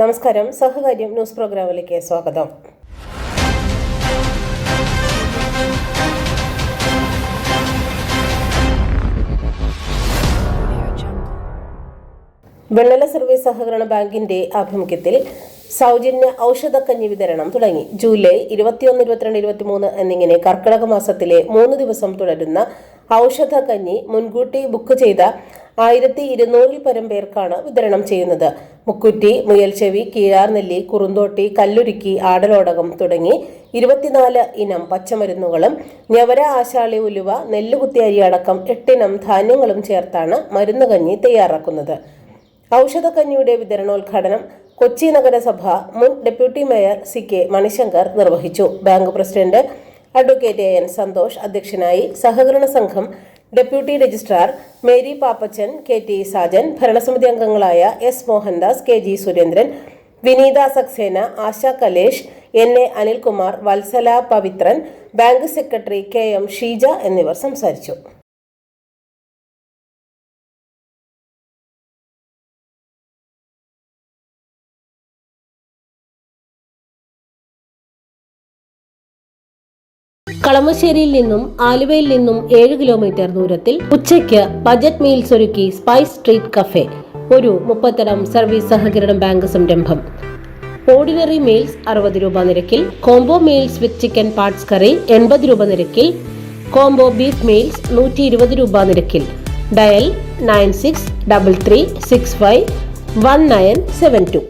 നമസ്കാരം. സഹകാര്യം ന്യൂസ് പ്രോഗ്രാമിലേക്ക് സ്വാഗതം. വെള്ളല സർവീസ് സഹകരണ ബാങ്കിന്റെ ആഭിമുഖ്യത്തിൽ സൗജന്യ ഔഷധക്കഞ്ഞി വിതരണം തുടങ്ങി. ജൂലൈ ഇരുപത്തിയൊന്ന് ഇരുപത്തിരണ്ട് ഇരുപത്തിമൂന്ന് എന്നിങ്ങനെ കർക്കിടക മാസത്തിലെ മൂന്ന് ദിവസം തുടരുന്ന ഔഷധക്കഞ്ഞി മുൻകൂട്ടി ബുക്ക് ചെയ്ത ആയിരത്തി ഇരുന്നൂറിൽ പരം പേർക്കാണ് വിതരണം ചെയ്യുന്നത്. മുക്കുറ്റി മുയൽച്ചെവി കീഴാർനെല്ലി കുറുന്തോട്ടി കല്ലുരുക്കി ആടലോടകം തുടങ്ങി ഇരുപത്തിനാല് ഇനം പച്ചമരുന്നുകളും ഞവര ആശാളി ഉലുവ നെല്ലുകുത്തി അരി അടക്കം എട്ടിനം ധാന്യങ്ങളും ചേർത്താണ് മരുന്ന് കഞ്ഞി തയ്യാറാക്കുന്നത്. ഔഷധക്കഞ്ഞിയുടെ വിതരണോദ്ഘാടനം കൊച്ചി നഗരസഭ മുൻ deputy mayor C K Manishankar നിർവഹിച്ചു. Bank president advocate A N Santhosh അധ്യക്ഷനായി സഹകരണ സംഘം deputy registrar Mary Pappachan K T Sajan ഭരണസമിതി അംഗങ്ങളായ S Mohandas K G Surendran Vineetha Saxena Asha Kalesh N A Anilkumar Vatsala Pavithran bank secretary K M Sheeja എന്നിവർ സംസാരിച്ചു. കളമശ്ശേരിയിൽ നിന്നും ആലുവയിൽ നിന്നും ഏഴ് കിലോമീറ്റർ ദൂരത്തിൽ ഉച്ചയ്ക്ക് ബജറ്റ് മീൽസ് ഒരുക്കി സ്പൈസ് സ്ട്രീറ്റ് കഫേ. ഒരു മുപ്പത്തരം സർവീസ് സഹകരണ ബാങ്ക് സംരംഭം. ഓർഡിനറി മീൽസ് അറുപത് രൂപ നിരക്കിൽ combo meals with chicken parts കറി എൺപത് രൂപ നിരക്കിൽ കോംബോ ബീഫ് മീൽസ് നൂറ്റി ഇരുപത് രൂപ നിരക്കിൽ. Dial nine six double three six five one nine seven two.